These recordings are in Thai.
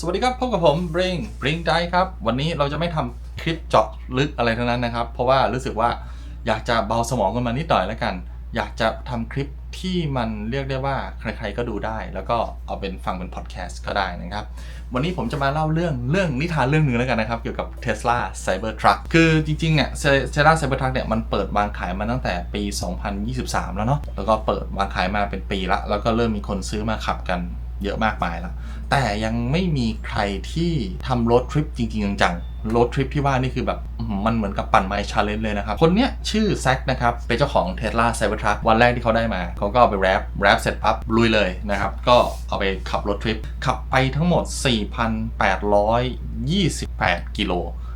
สวัสดีครับพบกับผม Bring Bring ได้ครับวันนี้เราจะไม่ทำคลิปเจาะลึกอะไรทั้งนั้นนะครับ เพราะว่ารู้สึกว่าอยากจะเบาสมองกันมานิดหน่อยแล้วกัน อยากจะทำคลิปที่มันเรียกได้ว่าใครๆก็ดูได้ แล้วก็เอาเป็นฟังเป็นพอดแคสต์ก็ได้นะครับ วันนี้ผมจะมาเล่าเรื่องเรื่องนิทานเรื่องหนึ่งแล้วกันนะครับ เกี่ยวกับ Tesla Cybertruck คือจริงๆเนี่ย Tesla Cybertruck เนี่ยมันเปิดวางขายมาตั้งแต่ปี 2023 แล้วเนาะแล้วก็เปิดวางขายมาเป็นปีละ แล้วก็เริ่มมีคนซื้อมาขับกัน เยอะมากมายแล้ว แต่ยังไม่มีใครที่ทำรถทริปจริง ๆ จังๆรถทริปที่ว่านี่คือแบบมันเหมือนกับปั่นไมล์ชาเลนจ์เลยนะครับ คนเนี้ยชื่อแซคนะครับ เป็นเจ้าของ Tesla Cybertruck วันแรกที่เขาได้มา เขาก็เอาไปแรปแรปเสร็จปั๊บลุยเลยนะครับ ก็เอาไปขับรถทริป ขับไปทั้งหมด 4,828 กิโล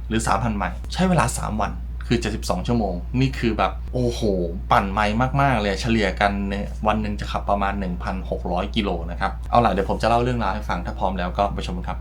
หรือ 3,000ไมล์ใช้เวลา 3 วัน คือ 72 ชั่วโมง นี่คือแบบโอ้โห ปั่นไมล์มาก ๆ เลยเฉลี่ยกันเนี่ยวันหนึ่งจะขับประมาณ 1,600 กิโลนะครับ เอาล่ะเดี๋ยวผมจะเล่าเรื่องราวให้ฟังถ้าพร้อมแล้วก็ไปชมกันครับ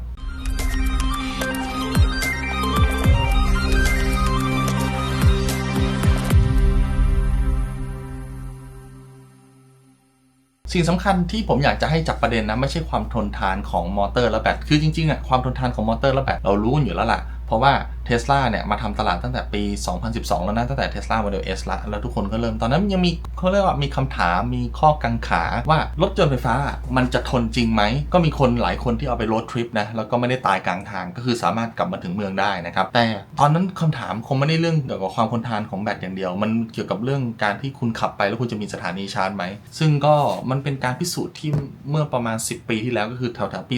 สิ่งสำคัญที่ผมอยากจะให้จับประเด็นนะ ไม่ใช่ความทนทานของมอเตอร์และแบตคือจริงๆอะความทนทานของมอเตอร์และแบตเรารู้กันอยู่แล้วล่ะ เพราะว่า Tesla เนี่ยมาทำตลาดตั้งแต่ปี 2012 แล้วนะ ตั้งแต่ Tesla Model S ละแล้วทุกคนก็เริ่มตอนนั้นยังมีเขาเรียกว่ามีคำถามมีข้อกังขาว่ารถยนต์ไฟฟ้ามันจะทนจริงไหม ก็มีคนหลายคนที่เอาไปรถทริปนะ แล้วก็ไม่ได้ตายกลางทางก็คือสามารถกลับมาถึงเมืองได้นะครับ แต่ตอนนั้นคำถามคงไม่ได้เรื่องเกี่ยวกับความทนทานของแบตอย่างเดียว มันเกี่ยวกับเรื่องการที่คุณขับไปแล้วคุณจะมีสถานีชาร์จไหมซึ่งก็มันเป็นการพิสูจน์ที่เมื่อประมาณ 10 ปีที่แล้วก็คือแถวๆปี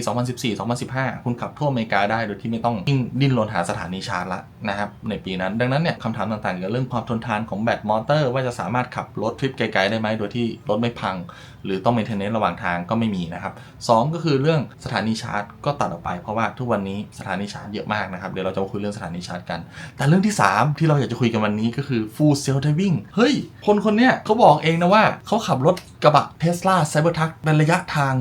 2014-2015 คุณขับทั่วอเมริกาได้โดยที่ไม่ต้องดิ้นรนหาสถานีชาร์จละนะครับในปีนั้น ดังนั้นเนี่ยคำถามต่างๆเกี่ยวกับเรื่องความทนทานของแบตมอเตอร์ ว่าจะสามารถขับรถทริปไกลๆได้ไหมโดยที่รถไม่พัง หรือต้องเมนเทนเนนระหว่างทางก็ไม่มีนะครับสองก็คือเรื่องสถานีชาร์จก็ตัดออกไปเพราะว่าทุกวันนี้สถานีชาร์จเยอะมากนะครับเดี๋ยวเราจะมาคุยเรื่องสถานีชาร์จกัน แต่เรื่องที่ 3 ที่เราอยากจะคุยกันวันนี้ก็คือ full self driving เฮ้ยคนคนเนี้ยเขาบอกเองนะว่าเขาขับรถกระบะ Tesla Cybertruck เป็นระยะทาง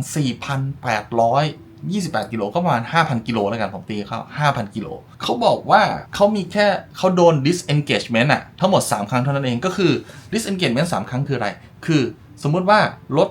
4,800 28 กิโลก็ประมาณ 5,000 กิโลแล้วกันผมตีเขา5,000 กิโลเขาบอกว่าเขามีแค่เขาโดน disengagement อะทั้งหมด 3 ครั้งเท่านั้นเองก็คือ disengagement 3 ครั้งคืออะไร คือ สมมุติว่ารถ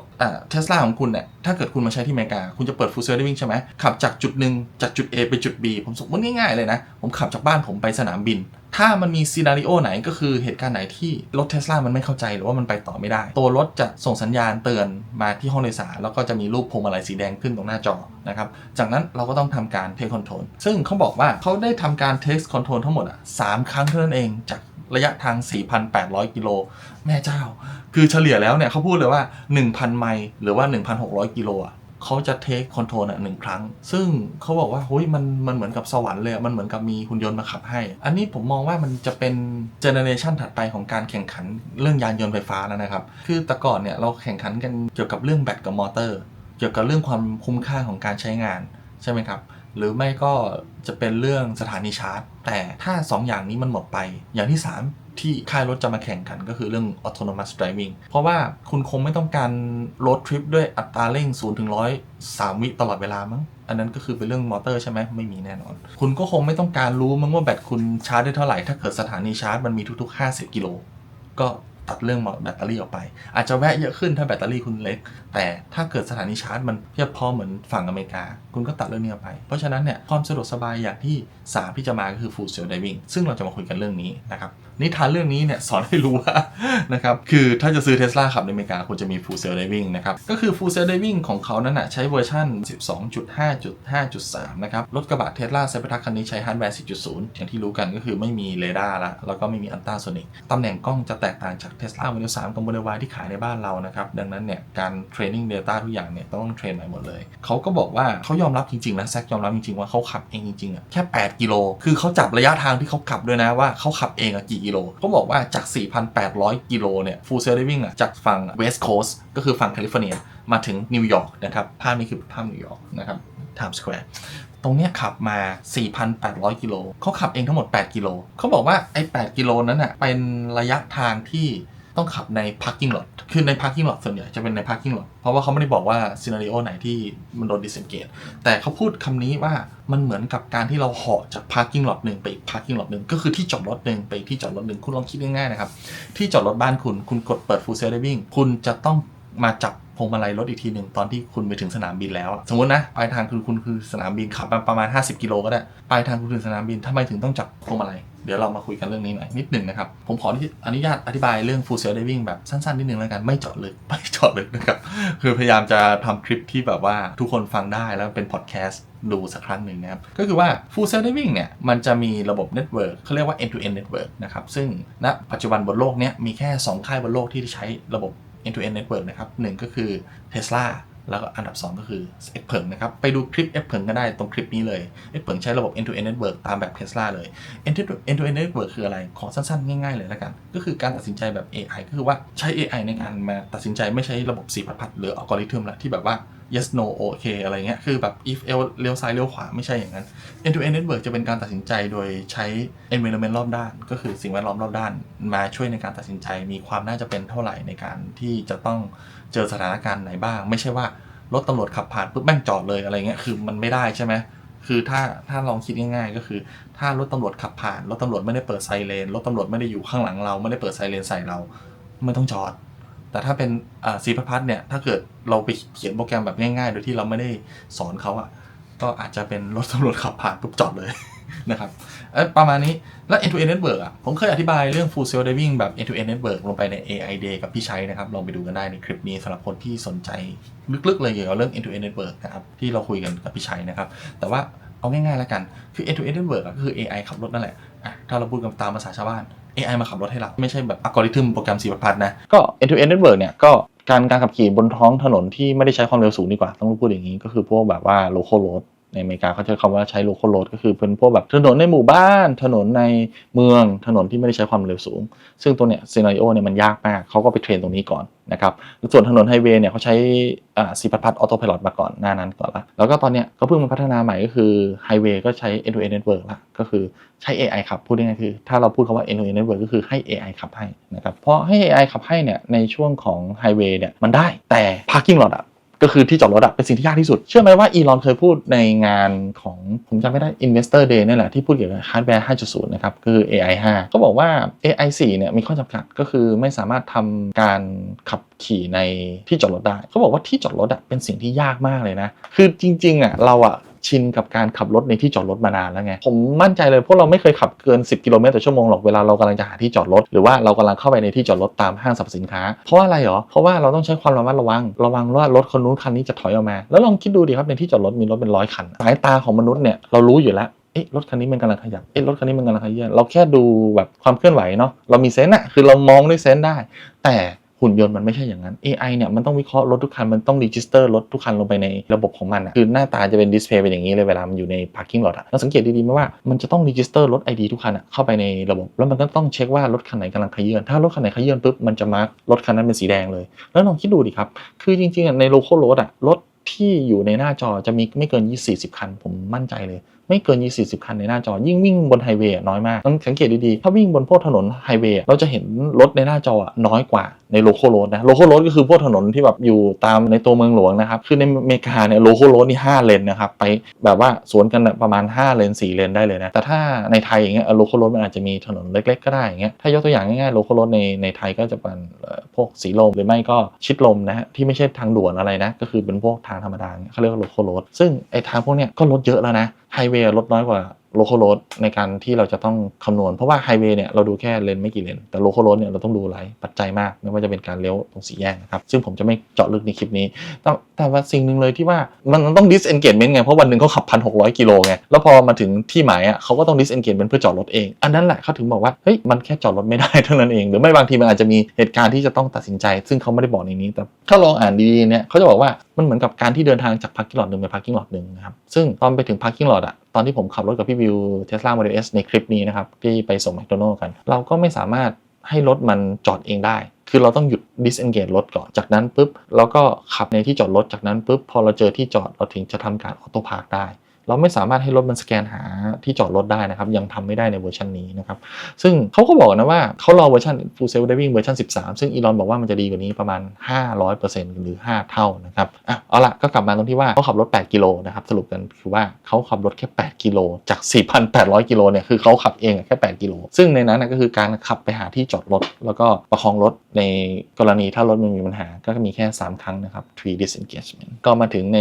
เทสลาของคุณเนี่ยถ้าเกิดคุณมาใช้ที่อเมริกา คุณจะเปิด full self driving ใช่ไหมขับจากจุดหนึ่งจากจุด A ไปจุด B ผมสมมติง่ายๆเลยนะ ผมขับจากบ้านผมไปสนามบิน ถ้ามันมีซีนารีโอไหนก็คือเหตุการณ์ไหนที่รถเทสลามันไม่เข้าใจหรือว่ามันไปต่อไม่ได้ ตัวรถจะส่งสัญญาณเตือนมาที่ห้องโดยสารแล้วก็จะมีรูปพวงมาลัยสีแดงขึ้นตรงหน้าจอนะครับจากนั้นเราก็ต้องทำการเทคคอนโทรลซึ่งเขาบอกว่าเขาได้ทำการเทคคอนโทรลทั้งหมดอะสามครั้งเท่านั้นเองจากระยะทาง 4,800 กิโล แม่เจ้า คือเฉลี่ยแล้วเนี่ยเขาพูดเลยว่า 1,000 ไมล์หรือว่า 1,600 กิโลอะเขาจะเทคคอนโทรลอะหนึ่งครั้ง ซึ่งเขาบอกว่าเฮ้ยมันมันเหมือนกับสวรรค์เลย มันเหมือนกับมีหุ่นยนต์มาขับให้ อันนี้ผมมองว่ามันจะเป็นเจเนเรชันถัดไปของการแข่งขันเรื่องยานยนต์ไฟฟ้าแล้วนะครับ คือแต่ก่อนเนี่ยเราแข่งขันกันเกี่ยวกับเรื่องแบตกับมอเตอร์ เกี่ยวกับเรื่องความคุ้มค่าของการใช้งานใช่ไหมครับ หรือไม่ก็จะเป็นเรื่องสถานีชาร์จ แต่ถ้า 2 อย่างนี้มันหมดไป อย่างที่ 3 ที่ค่ายรถจะมาแข่งกันก็คือเรื่อง autonomous driving เพราะว่าคุณคงไม่ต้องการรถทริปด้วยอัตราเร่ง0ถึง100 3 วิตลอดเวลามั้งอันนั้นก็คือเป็นเรื่องมอเตอร์ใช่ไหมไม่มีแน่นอน คุณก็คงไม่ต้องการรู้มั้งว่าแบตคุณชาร์จได้เท่าไหร่ ถ้าเกิดสถานีชาร์จมันมีทุก ๆ 50 กิโล ก็ตัดเรื่องแบตเตอรี่ออกไป อาจจะแวะเยอะขึ้นถ้าแบตเตอรี่คุณเล็กแต่ถ้าเกิดสถานีชาร์จมันเพียบพอเหมือนฝั่งอเมริกา คุณก็ตัดเรื่องนี้ออกไป เพราะฉะนั้นเนี่ยความสะดวกสบายอย่างที่ 3 ที่จะมาก็คือ full self driving ซึ่งเราจะมาคุยกันเรื่องนี้นะครับนิทานเรื่องนี้เนี่ยสอนให้รู้ว่านะครับคือถ้าจะซื้อเทสลาขับในอเมริกาคุณจะมี full self driving นะครับก็คือ full self driving ของเขานั้นนะใช้เวอร์ชัน12.5.5.3 นะครับรถกระบะเทสลาไซเบอร์ทักคันนี้ใช้ฮาร์ดแวร์4.0อย่างที่รู้กันก็คือไม่มีเรดาร์ละแล้วก็ไม่มีอัลตราโซนิกตำแหน่งกล้องจะแตกต่างจากเทสลาโมเดล3กับโมเดล Y ที่ขายในบ้านเรานะครับดังนั้นเนี่ยการเทรนนิ่ง Data ทุกอย่างเนี่ยต้องเทรนใหม่หมดเลยเขาก็บอกว่าเขายอมรับจริงๆนะแซกยอมรับจริงๆว่าเขาขับเองจริงๆอะแค่ 8 กิโล คือเขาจับระยะทางที่เขาขับด้วยนะว่าเขาขับเองอะกี่กิโลเขาบอกว่าจาก 4,800 กิโลเนี่ย full self driving อะจากฝั่ง West Coast ก็คือฝั่งแคลิฟอร์เนียมาถึงนิวยอร์กนะครับภาพนี้คือภาพนิวยอร์กนะครับ Times Square ตรงเนี้ยขับมา 4,800 กิโลเขาขับเองทั้งหมด 8 กิโลเขาบอกว่าไอ้ 8 กิโลนั้นอะเป็นระยะทางที่ ต้องขับใน parking lot คือใน parking lot ส่วนใหญ่จะเป็นใน parking lot เพราะว่าเขาไม่ได้บอกว่าซีนารีโอไหนที่มันโดนดิสเซนเกตแต่เขาพูดคำนี้ว่ามันเหมือนกับการที่เราเหาะจาก parking lot หนึ่งไปอีก parking lot หนึ่งก็คือที่จอดรถหนึ่งไปที่จอดรถหนึ่งคุณลองคิดง่ายๆนะครับที่จอดรถบ้านคุณคุณกดเปิด full self driving คุณจะต้อง มาจับพวงมาลัยรถอีกทีหนึ่งตอนที่คุณไปถึงสนามบินแล้ว สมมตินะปลายทางคือคุณคือสนามบินขับมาประมาณ 50 กิโลก็ได้ปลายทางคุณถึงสนามบินทำไมถึงต้องจับพวงมาลัยเดี๋ยวเรามาคุยกันเรื่องนี้หน่อยนิดหนึ่งนะครับ ผมขออนุญาตอธิบายเรื่อง full sail diving แบบสั้นๆนิดนึงแล้วกันไม่เจาะลึกไม่เจาะลึกนะครับ คือพยายามจะทำคลิปที่แบบว่าทุกคนฟังได้แล้วเป็นพอดแคสต์ดูสักครั้งหนึ่งนะครับ ก็คือว่า full sail diving เนี่ย มันจะมีระบบเน็ตเวิร์กเขาเรียกว่า end to end network นะครับ ซึ่งณปัจจุบันบนโลกเนี้ยมีแค่ 2 ค่ายบนโลกที่ใช้ระบบ end to end network นะครับหนึ่งก็คือ Tesla แล้วก็อันดับ 2 ก็คือ x p e r นะครับ ไปดูคลิป x p e r ก็ได้ตรงคลิปนี้เลย x p e r ใช้ระบบ end to end network ตามแบบ Tesla เลย end to end to end network คืออะไร ขอสั้นๆ ง่ายๆ เลยแล้วกัน ก็คือการตัดสินใจแบบ AI ก็คือว่าใช้ AI ในการมาตัดสินใจไม่ใช้ระบบสีพัดๆหรืออัลกอริทึมละที่แบบว่า yes no okay อะไรเงี้ย คือแบบ if l เลี้ยวซ้ายเลี้ยวขวาไม่ใช่อย่างนั้น end to end network จะเป็นการตัดสินใจโดยใช้ environment รอบด้าน ก็คือสิ่งแวดล้อมรอบด้าน มาช่วยในการตัดสินใจมีความน่าจะเป็นเท่าไหร่ในการที่จะต้อง เจอสถานการณ์ไหนบ้าง ไม่ใช่ว่ารถตำรวจขับผ่านปุ๊บแม่งจอดเลยอะไรเงี้ยคือมันไม่ได้ใช่ไหมคือถ้าถ้าลองคิดง่ายๆก็คือ ถ้ารถตำรวจขับผ่านรถตำรวจไม่ได้เปิดไซเรนรถตำรวจไม่ได้อยู่ข้างหลังเราไม่ได้เปิดไซเรนใส่เรา ไม่ต้องจอด แต่ถ้าเป็นซีพัดเนี่ยถ้าเกิดเราไปเขียนโปรแกรมแบบง่ายๆ โดยที่เราไม่ได้สอนเขาอะก็อาจจะเป็นรถตำรวจขับผ่านปุ๊บจอดเลย นะครับเอ้ยประมาณนี้ แล้ว end to end network อะ ผมเคยอธิบายเรื่อง full sail diving แบบ end to end network ลงไปใน AI day กับพี่ชัยนะครับ ลองไปดูกันได้ในคลิปนี้สำหรับคนที่สนใจลึกๆเลยเกี่ยวกับเรื่อง end to end network นะครับ ที่เราคุยกันกับพี่ชัยนะครับ แต่ว่าเอาง่ายๆแล้วกัน คือ end to end network ก็คือ AI ขับรถนั่นแหละอะถ้าเราพูดกันตามภาษาชาวบ้าน AI มาขับรถให้เรา ไม่ใช่แบบอัลกอริทึมโปรแกรมสีพัดนะ ก็ end to end network เนี่ยก็การการขับขี่บนท้องถนนที่ไม่ได้ใช้ความเร็วสูงดีกว่า ต้องพูดอย่างนี้ก็คือพวกแบบว่า local road ในอเมริกาเขาใช้คำว่าใช้ local road ก็คือเป็นพวกแบบถนนในหมู่บ้าน ถนนในเมืองถนนที่ไม่ได้ใช้ความเร็วสูง ซึ่งตัวเนี้ยซีนาริโอเนี่ยมันยากมากเขาก็ไปเทรนตรงนี้ก่อนนะครับส่วนถนนไฮเวย์เนี่ยเขาใช้อ่าสีพัดพัดออโต้พายロมาก่อนหน้านั้นก่อนละแล้วก็ตอนเนี้ยก็เพิ่งมาพัฒนาใหม่ก็คือไฮเวย์ก็ใช้ end to end network ละก็คือใช้ AI ขับพูดง่ายๆคือถ้าเราพูดคำว่า end to end network ก็คือให้ AI ขับให้นะครับเพราะให้ AI ขับให้เนี่ยในช่วงของไฮเวย์เนี่ยมันได้แต่ parking lot อะ ก็คือที่จอดรถอะเป็นสิ่งที่ยากที่สุด เชื่อไหมว่าอีลอนเคยพูดในงานของผมจำไม่ได้ Investor Day นี่แหละที่พูดเกี่ยวกับฮาร์ดแวร์ 5.0 นะครับ คือ AI 5ก็บอกว่า AI 4 เนี่ยมีข้อจำกัดก็คือไม่สามารถทำการขับขี่ในที่จอดรถได้ เขาบอกว่าที่จอดรถอะเป็นสิ่งที่ยากมากเลยนะ คือจริงๆอะเราอะ ชินกับการขับรถในที่จอดรถมานานแล้วไง ผมมั่นใจเลยพวกเราไม่เคยขับเกิน 10 กิโลเมตรต่อชั่วโมงหรอกเวลาเรากำลังจะหาที่จอดรถ หรือว่าเรากำลังเข้าไปในที่จอดรถตามห้างสรรพสินค้า เพราะว่าอะไรหรอ เพราะว่าเราต้องใช้ความระมัดระวัง ระวังว่ารถคนนู้นคันนี้จะถอยออกมา แล้วลองคิดดูดิครับในที่จอดรถมีรถเป็นร้อยคัน สายตาของมนุษย์เนี่ยเรารู้อยู่แล้วเอ๊ะรถคันนี้มันกำลังขยับ เอ๊ะรถคันนี้มันกำลังขยับ เราแค่ดูแบบความเคลื่อนไหวเนาะ เรามีเซนส์อะคือเรามองด้วยเซนส์ได้ แต่ หุ่นยนต์มันไม่ใช่อย่างนั้น AI เนี่ยมันต้องวิเคราะห์รถทุกคัน มันต้องรีจิสเตอร์รถทุกคันลงไปในระบบของมันอะคือหน้าตาจะเป็นดิสเพย์เป็นอย่างนี้เลยเวลามันอยู่ใน parking lot อะเราสังเกตดีๆไหมว่ามันจะต้องรีจิสเตอร์รถ ID ทุกคันอะเข้าไปในระบบ แล้วมันก็ต้องเช็คว่ารถคันไหนกำลังขยื่นถ้ารถคันไหนขยื่นปุ๊บมันจะมาร์กรถคันนั้นเป็นสีแดงเลย แล้วลองคิดดูดิครับคือจริงๆใน local road อะรถที่อยู่ในหน้าจอจะมีไม่เกิน 20คัน ผมมั่นใจเลย ไม่เกิน20 40คันในหน้าจอ ยิ่งวิ่งบนไฮเวย์น้อยมากต้องสังเกตดีๆ ถ้าวิ่งบนพวกถนนไฮเวย์เราจะเห็นรถในหน้าจออะน้อยกว่าในโลโ a l โรดนะโลโ a l โรดก็คือพวกถนนที่แบบอยู่ตามในตัวเมืองหลวงนะครับ คือในอเมริกาเนี่ยโลโ a l โรดนี่5เลนนะครับไปแบบว่าสวนกันประมาณ 5 เลน 4 เลนได้เลยนะ แต่ถ้าในไทยอย่างเงี้ยโลโ a l โรดมันอาจจะมีถนนเล็ก ๆ ก็ได้อย่างเงี้ยถ้ายกตัวอย่างง่ายๆโลโ a l โรดในในไทยก็จะเป็นพวกสีลมหรือไม่ก็ชิดลมนะฮะที่ไม่ใช่ทางด่วนอะไรนะ ก็คือเป็นพวกทางธรรมดาเนี่เขาเรียกว่าโลโ a l โรดซึ่งไอ้ทางพวกเนี้ยก็รถเยอะแล้วนะไฮเวย์รถน้อยกว่า โลโ a l โรดในการที่เราจะต้องคำนวณ เพราะว่าไฮเวย์เนี่ยเราดูแค่เลนไม่กี่เลน แต่โลโ a l โรดเนี่ยเราต้องดูหลายปัจจัยมาก ไม่ว่าจะเป็นการเลี้ยวตรงสี่แยกนะครับ ซึ่งผมจะไม่เจาะลึกในคลิปนี้ แต่แต่ว่าสิ่งหนึ่งเลยที่ว่ามันต้อง disengagement ไง เพราะวันหนึ่งเขาขับพันหกร้อยกิโลไง แล้วพอมาถึงที่หมายอะเขาก็ต้อง disengagement เพื่อจอดรถเอง อันนั้นแหละเขาถึงบอกว่าเฮ้ยมันแค่จอดรถไม่ได้เท่านั้นเอง หรือไม่บางทีมันอาจจะมีเหตุการณ์ที่จะต้องตัดสินใจ ซึ่งเขาไม่ได้บอกในนี้ แต่ถ้าลองอ่านดีๆเนี่ยเขาจะบอกว่ามันเหมือนกับการที่เดินทางจาก parking lot หนึ่งไป parking lot หนึ่งนะครับซึ่งตอนไปถึง parking lot อะตอนที่ผมขับรถกับพี่วิวเทสลาโมเดลเอสในคลิปนี้นะครับ ที่ไปส่งแมคโดนัลล์กัน เราก็ไม่สามารถให้รถมันจอดเองได้ คือเราต้องหยุด disengage รถก่อน จากนั้นปุ๊บเราก็ขับในที่จอดรถ จากนั้นปุ๊บพอเราเจอที่จอดเราถึงจะทำการออโต้พาร์คได้ เราไม่สามารถให้รถมันสแกนหาที่จอดรถได้นะครับ ยังทำไม่ได้ในเวอร์ชันนี้นะครับ ซึ่งเขาก็บอกนะว่าเขารอเวอร์ชัน Full Self Driving เวอร์ชัน13 ซึ่งอีลอนบอกว่ามันจะดีกว่านี้ประมาณ 500%หรือ 5 เท่านะครับอะเอาละก็กลับมาตรงที่ว่าเขาขับรถ 8 กิโลนะครับสรุปกันคือว่าเขาขับรถแค่ 8 กิโลจาก 4,800 กิโลเนี่ยคือเขาขับเองแค่ 8 กิโล ซึ่งในนั้นก็คือการขับไปหาที่จอดรถ แล้วก็ประคองรถในกรณีถ้ารถมันมีปัญหาก็มีแค่ 3 ครั้งนะครับ three disengagement ก็มาถึงใน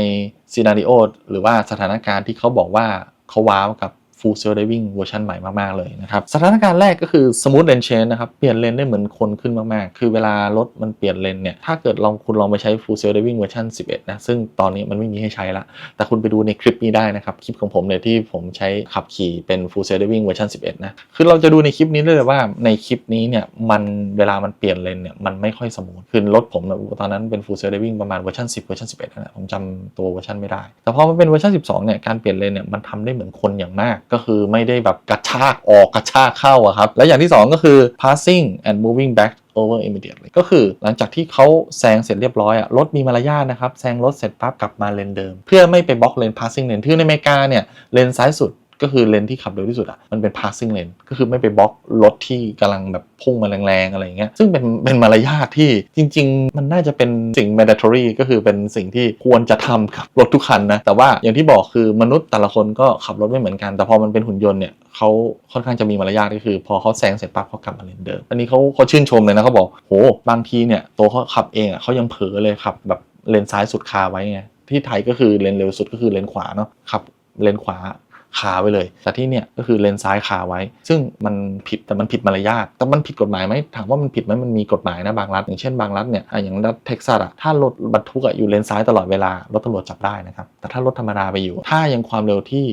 ซีนารีโอหรือว่าสถานการณ์ที่เขาบอกว่าเขาว้าวกับ Full Self Driving เวอร์ชันใหม่มาก ๆ เลยนะครับ สถานการณ์แรกก็คือ Smooth Lane Change นะครับ เปลี่ยนเลนได้เหมือนคนขึ้นมาก ๆ คือเวลารถมันเปลี่ยนเลนเนี่ย ถ้าเกิดลองคุณลองไปใช้ Full Self Driving เวอร์ชัน11 นะ ซึ่งตอนนี้มันไม่มีให้ใช้ละ แต่คุณไปดูในคลิปนี้ได้นะครับ คลิปของผมเลยที่ผมใช้ขับขี่เป็น Full Self Driving เวอร์ชัน11 นะ คือเราจะดูในคลิปนี้เลยว่าในคลิปนี้เนี่ยมันเวลามันเปลี่ยนเลนเนี่ยมันไม่ค่อยสมูทคือรถผมเนี่ยตอนนั้นเป็น Full Self Driving ประมาณเวอร์ชัน10เวอร์ชัน11นั่นแหละผมจำตัวเวอร์ชันไม่ได้ แต่พอมันเป็นเวอร์ชัน12เนี่ยการเปลี่ยนเลนเนี่ยมันทำได้เหมือนคนอย่างมากก็คือไม่ได้แบบกระชากออกกระชากเข้าอะครับ และอย่างที่ 2 ก็คือ passing and moving back over immediately ก็คือหลังจากที่เขาแซงเสร็จเรียบร้อยอะรถมีมารยาทนะครับ แซงรถเสร็จปั๊บกลับมาเลนเดิม เพื่อไม่ไปบล็อกเลน passing lane ที่ในอเมริกาเนี่ยเลนซ้ายสุด ก็คือเลนที่ขับเร็วที่สุดอะมันเป็น passing lane ก็คือไม่ไปบล็อกรถที่กำลังแบบพุ่งมาแรงๆอะไรอย่างเงี้ยซึ่งเป็นเป็นมารยาทที่จริง ๆ มันน่าจะเป็นสิ่ง mandatory ก็คือเป็นสิ่งที่ควรจะทำกับรถทุกคันนะแต่ว่าอย่างที่บอกคือมนุษย์แต่ละคนก็ขับรถไม่เหมือนกัน แต่พอมันเป็นหุ่นยนต์เนี่ยเขาค่อนข้างจะมีมารยาทก็คือ พอเขาแซงเสร็จปั๊บเขากลับมาเลนเดิมอันนี้เขาเขาชื่นชมเลยนะเขาบอกโหบางทีเนี่ยตัวเขาขับเองอะเขายังเผลอเลยขับแบบเลนซ้ายสุดคาไว้ไงที่ไทยก็คือเลนเร็วสุดก็คือเลนขวาเนาะขับเลนขวา คาไว้เลย แต่ที่เนี่ยก็คือเลนซ้ายคาไว้ ซึ่งมันผิดแต่มันผิดมารยาทแต่มันผิดกฎหมายไหมถามว่ามันผิดไหมมันมีกฎหมายนะบางรัฐ อย่างเช่นบางรัฐเนี่ยอย่างรัฐเท็กซัสอะถ้ารถบรรทุกอะอยู่เลนซ้ายตลอดเวลารถตำรวจจับได้นะครับแต่ถ้ารถธรรมดาไปอยู่ ถ้ายังความเร็วที่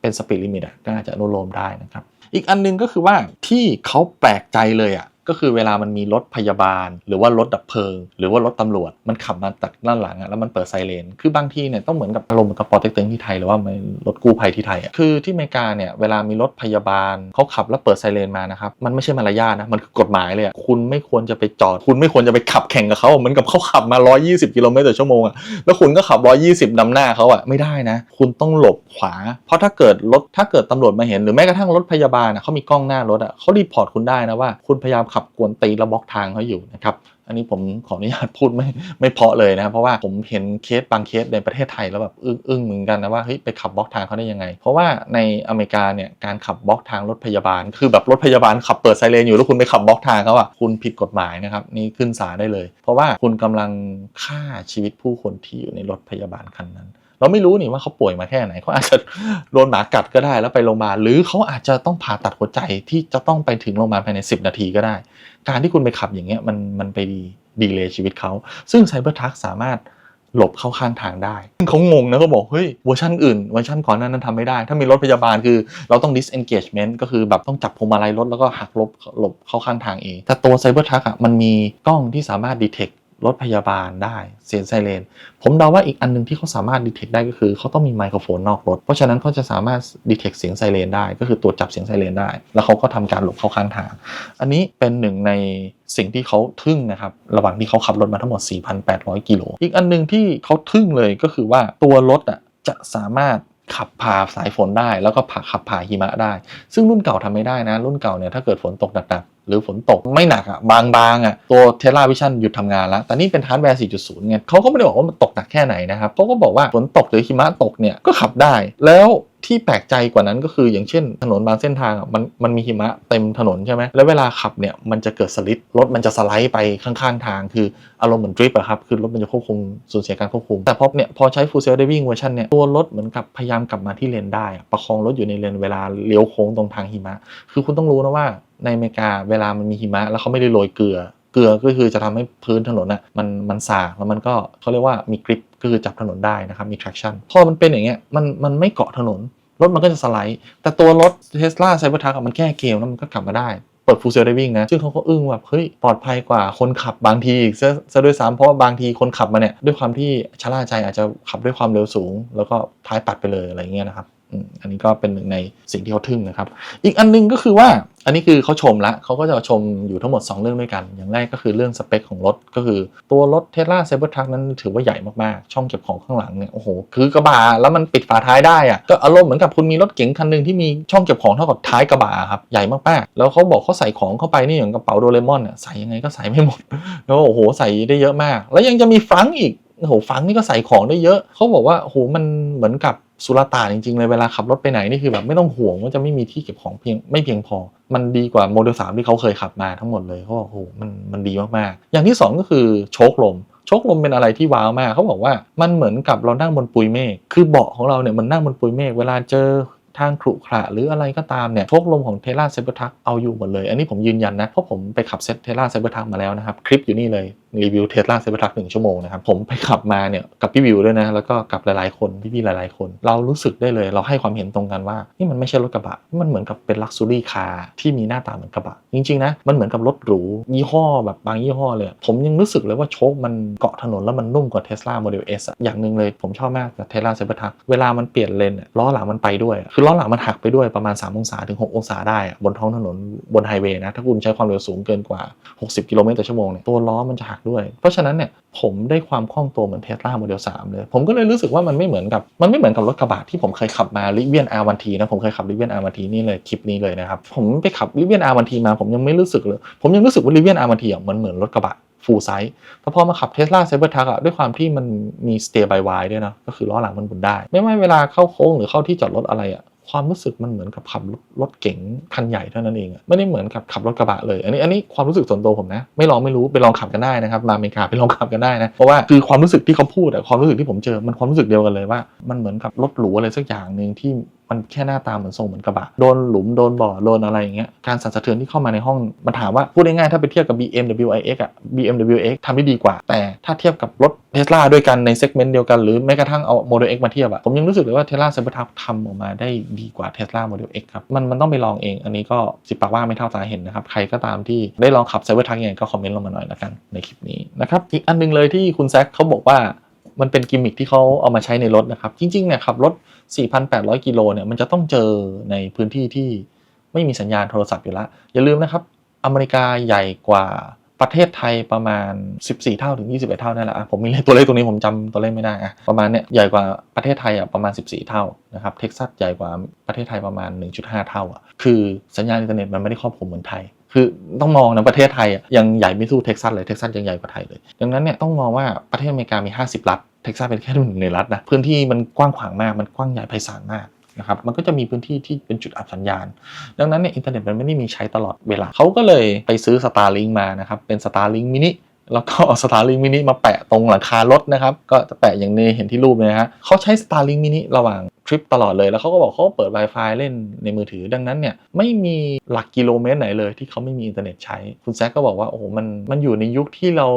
เป็นสปีดลิมิตอะก็อาจจะอนุโลมได้นะครับอีกอันหนึงก็คือว่าที่เขาแปลกใจเลยอะ ก็คือเวลามันมีรถพยาบาล หรือว่ารถดับเพลิง หรือว่ารถตำรวจมันขับมาจากด้านหลังอะแล้วมันเปิดไซเรนคือบางทีเนี่ยต้องเหมือนกับอารมณ์เหมือนกับปอเต็กตึงที่ไทยหรือว่ารถกู้ภัยที่ไทยอะคือที่อเมริกาเนี่ยเวลามีรถพยาบาลเขาขับแล้วเปิดไซเรนมานะครับมันไม่ใช่มารยาทนะมันคือกฎหมายเลยอะคุณไม่ควรจะไปจอด คุณไม่ควรจะไปขับแข่งกับเขาเหมือนกับเขาขับมา 120 กิโลเมตรต่อชั่วโมงอะแล้วคุณก็ขับ 120นำหน้าเขาอะไม่ได้นะ คุณต้องหลบขวา เพราะถ้าเกิดรถถ้าเกิดตำรวจมาเห็นหรือแม้กระทั่งรถพยาบาลอะเขามีกล้องหน้ารถอะเขารีพอร์ตคุณได้นะว่าคุณพยายามขับกวนตีและบล็อกทางเขาอยู่นะครับอันนี้ผมขออนุญาตพูดไม่ไม่เพาะเลยนะเพราะว่าผมเห็นเคสบางเคสในประเทศไทยแล้วแบบอึ้งอึ้งเหมือนกันนะว่าเฮ้ยไปขับบล็อกทางเขาได้ยังไง เพราะว่าในอเมริกาเนี่ยการขับบล็อกทางรถพยาบาล คือแบบรถพยาบาลขับเปิดไซเรนอยู่แล้วคุณไปขับบล็อกทางเขาอะคุณผิดกฎหมายนะครับนี่ขึ้นศาลได้เลย เพราะว่าคุณกำลังฆ่าชีวิตผู้คนที่อยู่ในรถพยาบาลคันนั้น เราไม่รู้นี่ว่าเขาป่วยมาแค่ไหนเขาอาจจะโดนหมากัดก็ได้แล้วไปโรงพยาบาลหรือเขาอาจจะต้องผ่าตัดหัวใจที่จะต้องไปถึงโรงพยาบาลภายใน 10 นาทีก็ได้ การที่คุณไปขับอย่างเงี้ยมันมันไปดีเลยชีวิตเขา ซึ่งไซเบอร์ทักสามารถหลบเข้าข้างทางได้ซึ่งเขางงนะเขาบอกเฮ้ยเวอร์ชันอื่นเวอร์ชันก่อนหนานั้นทำไม่ได้ ถ้ามีรถพยาบาลคือเราต้อง disengagement ก็คือแบบต้องจับพวงมาลัยรถแล้วก็หักหลบหลบเข้าข้างทางเอง แต่ตัวไซเบอร์ทักอะมันมีกล้องที่สามารถ detect รถพยาบาลได้เสียงไซเรน ผมเดาว่าอีกอันหนึงที่เขาสามารถดีเทคได้ก็คือเขาต้องมีไมโครโฟนนอกรถ เพราะฉะนั้นเขาจะสามารถดีเทคเสียงไซเรนได้ก็คือตรวจจับเสียงไซเรนได้ แล้วเขาก็ทำการหลบเข้าข้างทาง อันนี้เป็นหนึ่งในสิ่งที่เขาทึ่งนะครับ ระหว่างที่เขาขับรถมาทั้งหมด 4,800 กิโล อีกอันหนึงที่เขาทึ่งเลยก็คือว่าตัวรถอะจะสามารถขับผ่าสายฝนได้ แล้วก็ผ่าขับผ่าหิมะได้ ซึ่งรุ่นเก่าทำไม่ได้นะ รุ่นเก่าเนี่ยถ้าเกิดฝนตกหนัก หรือฝนตกไม่หนักอะบางๆอะตัวเท s l a Vision หยุดทำงานแล้ว แต่นี่เป็นฮาร์ดแวร์ 4.0 ไงเขาก็ไม่ได้บอกว่ามันตกหนักแค่ไหนนะครับเขาก็บอกว่าฝนตกหรือหิมะตกเนี่ยก็ขับได้แล้ว ที่แปลกใจกว่านั้นก็คืออย่างเช่น ถนนบางเส้นทางมันมันมีหิมะเต็มถนนใช่ไหมแล้วเวลาขับเนี่ยมันจะเกิดสลิดรถมันจะสไลด์ไปข้างๆทาง คืออารมณ์เหมือนดริฟต์อะครับคือรถมันจะควบคุมสูญเสียการควบคุม แต่พอเนี่ยพอใช้ Full Self Driving เวอร์ชันเนี่ยตัวรถเหมือนกับพยายามกลับมาที่เลนได้ ประคองรถอยู่ในเลนเวลาเลี้ยวโค้งตรงทางหิมะ คือคุณต้องรู้นะว่าในอเมริกาเวลามันมีหิมะ แล้วเขาไม่ได้โรยเกลือเกลือก็คือจะทำให้พื้นถนนอะมันมันสากแล้วมันก็เขาเรียกว่ามีกริป ก็คือจับถนนได้นะครับมี traction พอมันเป็นอย่างเงี้ยมันมันไม่เกาะถนน รถมันก็จะสไลด์ แต่ตัวรถ Tesla Cybertruck มันแก้เกมแล้วมันก็กลับมาได้เปิดฟูลเซลไดวิ่งนะ ซึ่งเขาก็อึ้งแบบเฮ้ย ปลอดภัยกว่าคนขับบางทีอีกซะซะด้วยซ้ำเพราะว่าบางทีคนขับมาเนี่ย ด้วยความที่ชะล่าใจอาจจะขับด้วยความเร็วสูง แล้วก็ท้ายปัดไปเลยอะไรเงี้ยนะครับ อันนี้ก็เป็นหนึ่งในสิ่งที่เขาทึ่งนะครับ อีกอันหนึงก็คือว่าอันนี้คือเขาชมละเขาก็จะชมอยู่ทั้งหมด 2 เรื่องด้วยกัน อย่างแรกก็คือเรื่องสเปคของรถ ก็คือตัวรถเทสลาเซเบอร์ทักนั้นถือว่าใหญ่มากๆ ช่องเก็บของข้างหลังเนี่ยโอ้โหคือกระบะแล้วมันปิดฝาท้ายได้อะก็อารมณ์เหมือนกับคุณมีรถเก๋งคันหนึ่งที่มีช่องเก็บของเท่ากับท้ายกระบะครับใหญ่มากๆ แล้วเขาบอกเขาใส่ของเข้าไปนี่อย่างกระเป๋าโดเรมอนเนี่ยใส่ยังไงก็ใส่ไม่หมดแล้วโอ้โหใส่ได้เยอะมาก แล้วยังจะมีฟรังอีก โอ้โหฟังนี่ก็ใส่ของได้เยอะ เขาบอกว่าโอ้โหมันเหมือนกับสุลต่านจริงๆเลยเวลาขับรถไปไหนนี่คือแบบไม่ต้องห่วงว่าจะไม่มีที่เก็บของเพียงไม่เพียงพอ มันดีกว่าโมเดล3ที่เขาเคยขับมาทั้งหมดเลยเขาบอกโอ้โหมันมันดีมากๆ อย่างที่สองก็คือโชคลมโชคลมเป็นอะไรที่ว้าวมากเขาบอกว่ามันเหมือนกับเรานั่งบนปุยเมฆคือเบาะของเราเนี่ยมันนั่งบนปุยเมฆเวลาเจอทางขรุขระหรืออะไรก็ตามเนี่ยโชคลมของเท s l a เซเบอร์ทักเอาอยู่หมดเลย อันนี้ผมยืนยันนะเพราะผมไปขับเซตเท s l a เซเบอร์ทักมาแล้วนะครับคลิปอยู่นี่เลย รีวิวเท s l a เซเบอร์ทักหนึ่งชั่วโมงนะครับผมไปขับมาเนี่ยกับพี่วิวด้วยนะ แล้วก็กับหลายๆคนพี่ๆหลาย ๆ คน เรารู้สึกได้เลยเราให้ความเห็นตรงกันว่า นี่มันไม่ใช่รถกระบะ มันเหมือนกับเป็นลักซ์ r รี่คาร์ที่มีหน้าตาเหมือนกระบะ จริง ๆ นะ มันเหมือนกับรถหรู ยี่ห้อแบบบางยี่ห้อเลย ผมยังรู้สึกเลยว่าโชคมันเกาะถนนแล้วมันนุ่มกว่า Tesla Model S อะอย่างหนึ่งเลยผมชอบมากกับ Tesla Cybertruck เวลามันเปลี่ยนเลนล้อหลังมันไปด้วย คือล้อหลังมันหักไปด้วยประมาณ3องศาถึง6องศาได้อะบนท้องถนนบนไฮเวย์นะถ้าคุณใช้ความเร็วสูงเกินกว่า 60 กิโลเมตรต่อชั่วโมงเนี่ยตัวล้อมันจะหักด้วย เพราะฉะนั้นเนี่ยผมได้ความคล่องตัวเหมือน Tesla Model 3เลย ผมก็เลยรู้สึกว่ามันไม่เหมือนกับมันไม่เหมือนกับรถกระบะที่ผมเคยขับมา Rivian R1T นทีนะผมเคยขับ Rivian R1T นี่เลยคลิปนี้เลยนะครับผมไปขับ Rivian R1T มาผมยังไม่รู้สึกเลยผมยังรู้สึกว่า Rivian R1T อะมันเหมือนรถกระบะ full size แต่พอมาขับ Tesla Cybertruck อะด้วยความที่มันมี stay by wire ด้วยนะก็คือล้อหลังมันหมุนได้ ไม่ว่เวลาเข้าโค้งหรือเข้าที่จอดรถอะไรอะ ความรู้สึกมันเหมือนกับขับรถเก๋งคันใหญ่เท่านั้นเองอะไม่ได้เหมือนกับขับรถกระบะเลย อันนี้อันนี้ความรู้สึกส่วนตัวผมนะ ไม่ลองไม่รู้ไปลองขับกันได้นะครับมาอเมริกาไปลองขับกันได้นะเพราะว่าคือความรู้สึกที่เขาพูดอะความรู้สึกที่ผมเจอมันความรู้สึกเดียวกันเลยว่า มันเหมือนกับรถหรูอะไรสักอย่างหนึ่งที่ มันแค่หน้าตาเหมือนทรงเหมือนกระบะ โดนหลุมโดนบ่อโดนอะไรอย่างเงี้ย การสั่นสะเทือนที่เข้ามาในห้อง มันถามว่าพูดง่ายๆถ้าไปเทียบกับ BMW iX อะ BMW X ทำได้ดีกว่า แต่ถ้าเทียบกับรถ Tesla ด้วยกันในเซกเมนต์เดียวกันหรือแม้กระทั่งเอา Model X มาเทียบอะผมยังรู้สึกเลยว่า Tesla Cybertruck ทำออกมาได้ดีกว่า Tesla Model X ครับมันมันต้องไปลองเอง อันนี้ก็สิบปากว่าไม่เท่าตาเห็นนะครับใครก็ตามที่ได้ลองขับ Cybertruck ยังไงก็คอมเมนต์ลงมาหน่อยละกันในคลิปนี้นะครับอีกอันหนึงเลยที่คุณแซคเขาบอกว่ามันเป็นกิมมิคที่เขาเอามาใช้ในรถนะครับจริงๆเนี่ยขับรถ 4,800 กิโลเนี่ยมันจะต้องเจอในพื้นที่ที่ไม่มีสัญญาณโทรศัพท์อยู่แล้ว อย่าลืมนะครับ อเมริกาใหญ่กว่าประเทศไทยประมาณ 14 เท่าถึง 21 เท่านั่นแหละผมมีเลขตัวเลขตรงนี้ผมจำตัวเลขไม่ได้อะประมาณเนี่ยใหญ่กว่าประเทศไทยอะประมาณ 14 เท่านะครับเท็กซัสใหญ่กว่าประเทศไทยประมาณ 1.5 เท่าอะคือสัญญาณอินเทอร์เน็ตมันไม่ได้ครอบคลุมเหมือนไทย คือต้องมองนะประเทศไทยยังใหญ่ไม่สู้เท็กซัสเลยเท็กซัสยังใหญ่กว่าไทยเลย ดังนั้นเนี่ยต้องมองว่าประเทศอเมริกามี 50 รัฐเท็กซัสเป็นแค่หนึ่งในรัฐนะพื้นที่มันกว้างขวางมากมันกว้างใหญ่ไพศาลมากนะครับมันก็จะมีพื้นที่ที่เป็นจุดอับสัญญาณ ดังนั้นเนี่ยอินเทอร์เน็ตมันไม่ได้มีใช้ตลอดเวลาเขาก็เลยไปซื้อ Starlink มานะครับเป็น Starlink mini แล้วก็เอา Starlink mini มาแปะตรงหลังคารถนะครับ ก็จะแปะอย่างในเห็นที่รูปเลยนะฮะเขาใช้ Starlink mini ระหว่าง ทริปตลอดเลย แล้วเขาก็บอกเขาเปิด Wi-Fi เล่นในมือถือ ดังนั้นเนี่ยไม่มีหลักกิโลเมตรไหนเลยที่เขาไม่มีอินเทอร์เน็ตใช้ คุณแซคก็บอกว่าโอ้โหมันมันอยู่ในยุคที่เรา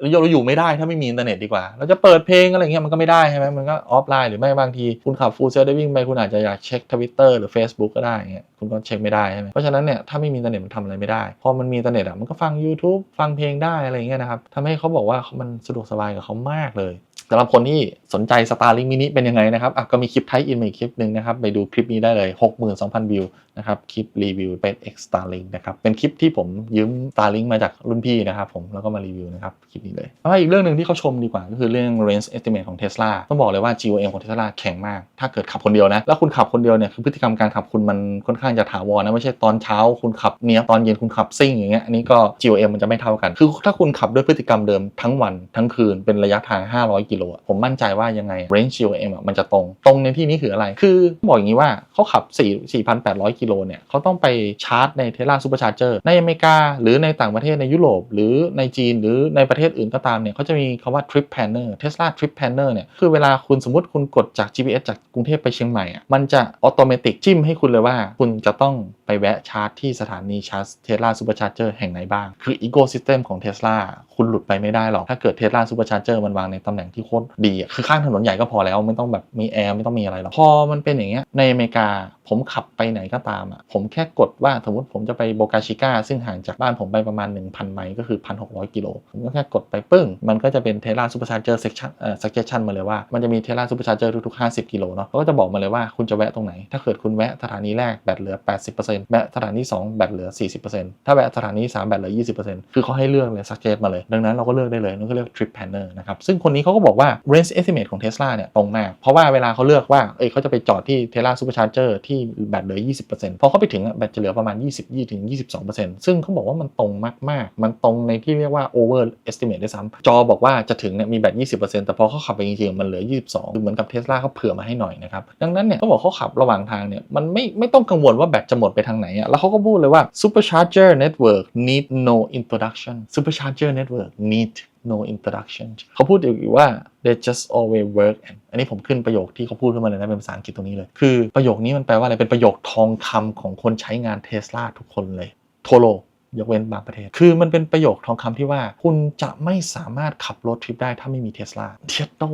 เราอยู่ไม่ได้ถ้าไม่มีอินเทอร์เน็ตดีกว่า เราจะเปิดเพลงอะไรเงี้ยมันก็ไม่ได้ใช่ไหมมันก็ออฟไลน์หรือไม่บางที คุณขับฟูลเซลได้วิ่งไปคุณอาจจะอยากเช็คทวิตเตอร์หรือ Facebook ก็ได้เงี้ยคุณก็เช็คไม่ได้ใช่ไหมเพราะฉะนั้นเนี่ยถ้าไม่มีอินเทอร์เน็ตมันทำอะไรไม่ได้ พอมันมีอินเทอร์เน็ตอะมันก็ฟัง YouTube ฟังเพลงได้อะไรเงี้ยนะครับทำให้เขาบอกว่ามันสะดวกสบายกับเขามากเลย สำหรับคนที่สนใจ Starlink mini เป็นยังไงนะครับก็มีคลิปไทยอินมาอีกคลิปหนึ่งนะครับ ไปดูคลิปนี้ได้เลย 62,000 วิวนะครับ คลิปรีวิวเป็น X Starlink นะครับ เป็นคลิปที่ผมยืม Starlink มาจากรุ่นพี่นะครับผม แล้วก็มารีวิวนะครับ คลิปนี้เลยแล้วอีกเรื่องหนึ่งที่เขาชมดีกว่า ก็คือเรื่อง range estimate ของ Tesla ต้องบอกเลยว่า GOM ของ Tesla แข็งมาก ถ้าเกิดขับคนเดียวนะ แล้วคุณขับคนเดียวเนี่ย คือพฤติกรรมการขับคุณมันค่อนข้างจะถาวรนะ ไม่ใช่ตอนเช้าคุณขับเนี้ยตอนเย็นคุณขับซิ่งอย่างเงี้ย อันนี้ก็ GOM มันจะไม่เท่ากัน คือถ้าคุณขับด้วยพฤติกรรมเดิมทั้งวันทั้งคืนเป็นระยะทาง 500กิโลอะผมมั่นใจว่ายังไง range GOM อะมันจะตรง ตรงในที่นี้คืออะไร คือบอกอย่างนี้ว่าเขาขับ 4 4,800 กิโลเนี่ยเขาต้องไปชาร์จใน Tesla Supercharger ในอเมริกา หรือในต่างประเทศในยุโรป หรือในจีนหรือในประเทศอื่นก็ตามเนี่ยเขาจะมีคำว่า Trip Planner Tesla Trip Planner เนี่ยคือเวลาคุณสมมติคุณกดจาก GPS จากกรุงเทพไปเชียงใหม่อะมันจะอัตโนมัติจิ้มให้คุณเลยว่า คุณจะต้องไปแวะชาร์จที่สถานีชาร์จ Tesla Supercharger แห่งไหนบ้าง คือ Ecosystem ของ Tesla คุณหลุดไปไม่ได้หรอก ถ้าเกิดเทสลาซูเปอร์ชาร์เจอร์มันวางในตำแหน่งที่โคตรดีอะคือข้างถนนใหญ่ก็พอแล้วไม่ต้องแบบมีแอร์ไม่ต้องมีอะไรหรอก พอมันเป็นอย่างเงี้ยในอเมริกาผมขับไปไหนก็ตามอะผมแค่กดว่าสมมติผมจะไปโบกาชิก้าซึ่งห่างจากบ้านผมไปประมาณ 1,000 ไมล์ก็คือ 1,600 กิโลผมก็แค่กดไปปึ้ง มันก็จะเป็นเทสลาซูเปอร์ชาร์เจอร์เซ c ชันเอ่อ suggestion มาเลยว่ามันจะมีเทสลาซูเปอร์ชาร์เจอร์ทุกๆ 50 กิโลเนาะเขาก็จะบอกมาเลยว่าคุณจะแวะตรงไหน ถ้าเกิดคุณแวะสถานีแรกแบตเหลือ 80%แวะสถานี2แบตเหลือ 40%ถ้าแวะสถานี3แบตเหลือ 20%คือเขาให้เลือกเลย suggest มาเลยดังนั้นเราก็เลือกได้เลยนั่นก็เรียก trip planner นะครับ ซึ่งคนนี้เขาก็บอกว่า range estimate ของ Tesla เนี่ยตรงมาก เพราะว่าเวลาเขาเลือกว่า เอ้ยเขาจะไปจอดที่ Tesla Supercharger ที่แบตเหลือ 20%พอเขาไปถึงอะแบตจะเหลือประมาณ20 20ถึง22%ซึ่งเขาบอกว่ามันตรงมาก ๆ มันตรงในที่เรียกว่า over estimate ด้วยซ้ำจอบอกว่าจะถึงเนี่ยมีแบต 20%แต่พอเขาขับไปจริงๆมันเหลือ 22คือเหมือนกับ Tesla เขาเผื่อมาให้หน่อยนะครับดังนั้นเนี่ยเขาบอกเขาขับระหว่างทางเนี่ยมันไม่ไม่ต้องกังวลว่าแบตจะหมดไปทางไหนอะแล้วเขาก็พูดเลยว่า supercharger network need no introduction supercharger network need no introduction เขาพูดอีกว่า they just always work and อันนี้ผมขึ้นประโยคที่เขาพูดขึ้นมาเลยนะเป็นภาษาอังกฤษตรงนี้เลย คือประโยคนี้มันแปลว่าอะไร เป็นประโยคทองคำของคนใช้งานเทสลาทุกคนเลยทั่วโลกยกเว้นบางประเทศ คือมันเป็นประโยคทองคำที่ว่า คุณจะไม่สามารถขับรถทริปได้ถ้าไม่มีเทสลาเทียโต้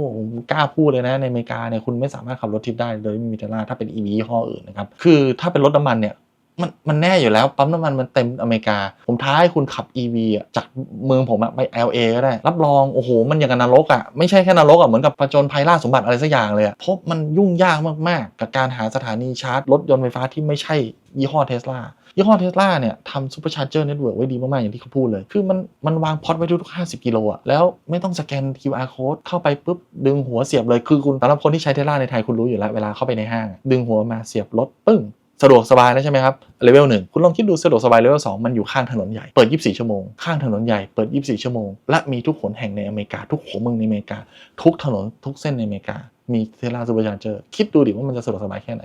กล้าพูดเลยนะ ในอเมริกาเนี่ยคุณไม่สามารถขับรถทริปได้โดยไม่มีเทสลาถ้าเป็น EV ยี่ห้ออื่นนะครับ คือถ้าเป็นรถน้ำมันเนี่ย มันมันแน่อยู่แล้ว ปั๊มน้ำมันมันเต็มอเมริกา ผมท้าให้คุณขับ EV อะจากเมืองผมอะไป LA ก็ได้ รับรอง โอ้โห มันอย่างกับนรกอะ ไม่ใช่แค่นรกอะ เหมือนกับประจนภัยล่าสมบัติอะไรสักอย่างเลยอะเพราะมันยุ่งยากมากๆ กับการหาสถานีชาร์จรถยนต์ไฟฟ้าที่ไม่ใช่ยี่ห้อเทสลายี่ห้อเทสลาเนี่ยทำซูเปอร์ชาร์เจอร์เน็ตเวิร์กไว้ดีมาก ๆ อย่างที่เขาพูดเลย คือมันมันวางพอตไว้ทุกๆ50 กิโลอะแล้วไม่ต้องสแกน QR code เข้าไปปุ๊บ ดึงหัวเสียบเลย คือคุณสำหรับคนที่ใช้เทสลาในไทยคุณรู้อยู่แล้ว เวลาเข้าไปในห้าง ดึงหัวมาเสียบรถปึ้ง สะดวกสบายแล้วใช่ไหมครับ เลเวลหนึ่งคุณลองคิดดูสะดวกสบายเลเวลสองมันอยู่ข้างถนนใหญ่เปิด 24 ชั่วโมง ข้างถนนใหญ่เปิด 24 ชั่วโมง และมีทุกหนแห่งในอเมริกา ทุกหัวเมืองในอเมริกา ทุกถนนทุกเส้นในอเมริกามีเทสลาซูเปอร์ชาร์เจอร์คิดดูดิว่ามันจะสะดวกสบายแค่ไหน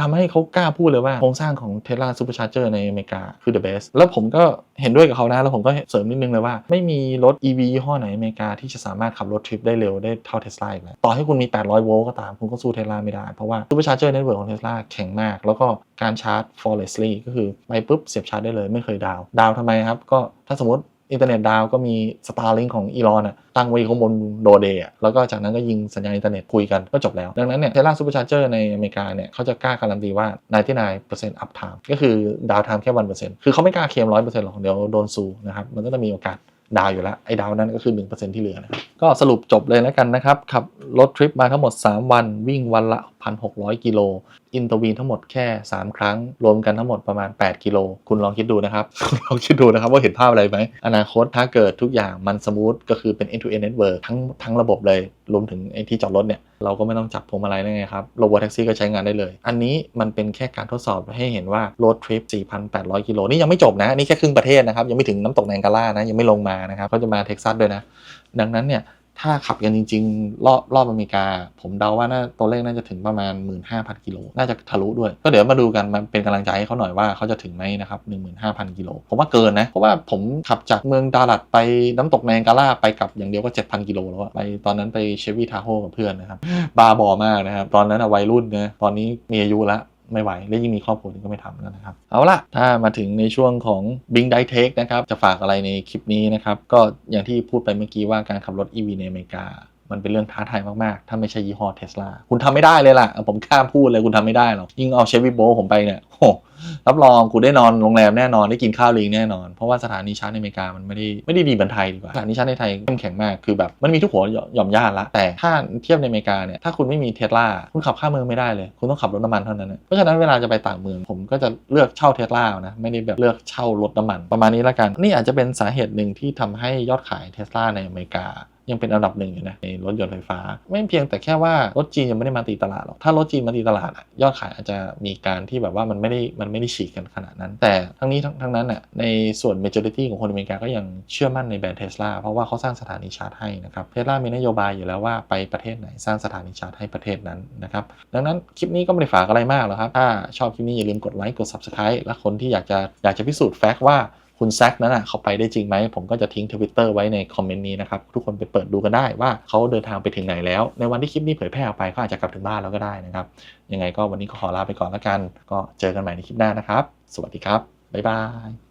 ทำให้เขากล้าพูดเลยว่าโครงสร้างของเทสลาซูเปอร์ชาร์เจอร์ในอเมริกาคือ the best แล้วผมก็เห็นด้วยกับเขานะ แล้วผมก็เสริมนิดนึงเลยว่า ไม่มีรถ EV ยี่ห้อไหนในอเมริกาที่จะสามารถขับรถทริปได้เร็วได้เท่าเทสลาอีกแล้วต่อให้คุณมี 800 โวลต์ก็ตาม คุณก็สู้เทสลาไม่ได้ เพราะว่าซูเปอร์ชาร์เจอร์เน็ตเวิร์กของเทสลาแข็งมาก แล้วก็การชาร์จ flawlessly ก็คือไปปุ๊บเสียบชาร์จได้เลยไม่เคยดาวดาวทำไมครับ ก็ถ้าสมมติอินเทอร์เน็ตดาวก็มี Starlink ของอีลอนอะตั้งไว้ข้างบนโดเดย์แล้วก็จากนั้นก็ยิงสัญญาณอินเทอร์เน็ตคุยกันก็จบแล้ว ดังนั้นเนี่ยเทสลาซูเปอร์ชาร์เจอร์ในอเมริกาเนี่ยเขาจะกล้าการันตีว่า 99% up time ก็คือดาวไทม์แค่ 1%คือเขาไม่กล้าเคลม100%หรอกเดี๋ยวโดนซูนะครับมันก็จะมีโอกาสดาวอยู่แล้ว ไอ้ดาวนั้นก็คือ 1%ที่เหลือนะครับก็สรุปจบเลยแล้วกันนะครับขับรถทริปมาทั้งหมด 3 วันวิ่งวันละ1,600 กิโล อินเตอร์วีนทั้งหมดแค่ 3 ครั้ง รวมกันทั้งหมดประมาณ 8 กิโล คุณลองคิดดูนะครับ ลองคิดดูนะครับว่าเห็นภาพอะไรไหม อนาคตถ้าเกิดทุกอย่างมันสมูทก็คือเป็น end to end network ทั้งทั้งระบบเลย รวมถึงไอ้ที่จอดรถเนี่ย เราก็ไม่ต้องจับพวงมาลัยได้ไงครับโรบอทแท็กซี่ก็ใช้งานได้เลย อันนี้มันเป็นแค่การทดสอบให้เห็นว่า road trip 4,800 กิโล นี่ยังไม่จบนะนี่แค่ครึ่งประเทศนะครับยังไม่ถึงน้ำตกแนงกาล่านะยังไม่ลงมานะครับเขาจะมาเท็กซัสด้วยนะดังนั้นเนี่ย ถ้าขับกันจริง ๆ รอบรอบอเมริกา ผมเดาว่าน่าตัวเลขน่าจะถึงประมาณ 15,000 กิโล น่าจะทะลุด้วย ก็เดี๋ยวมาดูกันมาเป็นกำลังใจให้เขาหน่อยว่าเขาจะถึงไหมนะครับ15,000 กิโล ผมว่าเกินนะ เพราะว่าผมขับจากเมืองดาลัดไปน้ำตกแนงกาล่าไปกลับอย่างเดียวก็ 7,000 กิโลแล้วไปตอนนั้นไปเชฟวี่ทาโฮกับเพื่อนนะครับบาบอมากนะครับตอนนั้นวัยรุ่นนะตอนนี้มีอายุแล้ว ไม่ไหว และยิ่งมีครอบครัวก็ไม่ทำแล้วนะครับ เอาละถ้ามาถึงในช่วงของ Bing d i t e c h นะครับ จะฝากอะไรในคลิปนี้นะครับ ก็อย่างที่พูดไปเมื่อกี้ว่าการขับรถ EV ในอเมริกา มันเป็นเรื่องท้าทายมาก ๆ ถ้าไม่ใช่ยี่ห้อเทสลาคุณทำไม่ได้เลยล่ะ ผมกล้าพูดเลยคุณทำไม่ได้หรอก ยิ่งเอาเชฟวี่โบผมไปเนี่ยโหรับรองคุณได้นอนโรงแรมแน่นอนได้กินข้าวลิงแน่นอน เพราะว่าสถานีชาร์จในอเมริกามันไม่ได้ไม่ได้ดีเหมือนไทยดีกว่า สถานีชาร์จในไทยเข้มแข็งมาก คือแบบมันมีทุกหัวหย่อมย่านละ แต่ถ้าเทียบในอเมริกาเนี่ย ถ้าคุณไม่มีเทสลาคุณขับข้ามเมืองไม่ได้เลย คุณต้องขับรถน้ำมันเท่านั้นเพราะฉะนั้นเวลาจะไปต่างเมือง ผมก็จะเลือกเช่าเทสลานะ ไม่ได้แบบเลือกเช่ารถน้ำมัน ประมาณนี้ละกัน นี่อาจจะเป็นสาเหตุหนึ่งที่ทำให้ยอดขายเทสลาในอเมริกา ยังเป็นอันดับหนึ่งอยู่นะในรถยนต์ไฟฟ้า ไม่เพียงแต่แค่ว่ารถจีนยังไม่ได้มาตีตลาดหรอกถ้ารถจีนมาตีตลาดอะยอดขายอาจจะมีการที่แบบว่ามันไม่ได้มันไม่ได้ฉีกกันขนาดนั้น แต่ทั้งนี้ทั้งทั้งนั้นอะในส่วน majority ของคนอเมริกาก็ยังเชื่อมั่นในแบรนด์เทสลาเพราะว่าเขาสร้างสถานีชาร์จให้นะครับเทสลามีนโยบายอยู่แล้วว่าไปประเทศไหนสร้างสถานีชาร์จให้ประเทศนั้นนะครับดังนั้นคลิปนี้ก็ไม่ได้ฝากอะไรมากหรอกครับถ้าชอบคลิปนี้อย่าลืมกดไลค์กด subscribe และคนที่อยากจะอยากจะพิสูจน์แฟกต์ว่า คุณแซกนั้นอะเขาไปได้จริงไหม ผมก็จะทิ้งทวิตเตอร์ไว้ในคอมเมนต์นี้นะครับ ทุกคนไปเปิดดูกันได้ว่าเขาเดินทางไปถึงไหนแล้ว ในวันที่คลิปนี้เผยแพร่ออกไปเขาอาจจะกลับถึงบ้านแล้วก็ได้นะครับ ยังไงก็วันนี้ก็ขอลาไปก่อนแล้วกัน ก็เจอกันใหม่ในคลิปหน้านะครับ สวัสดีครับบ๊ายบาย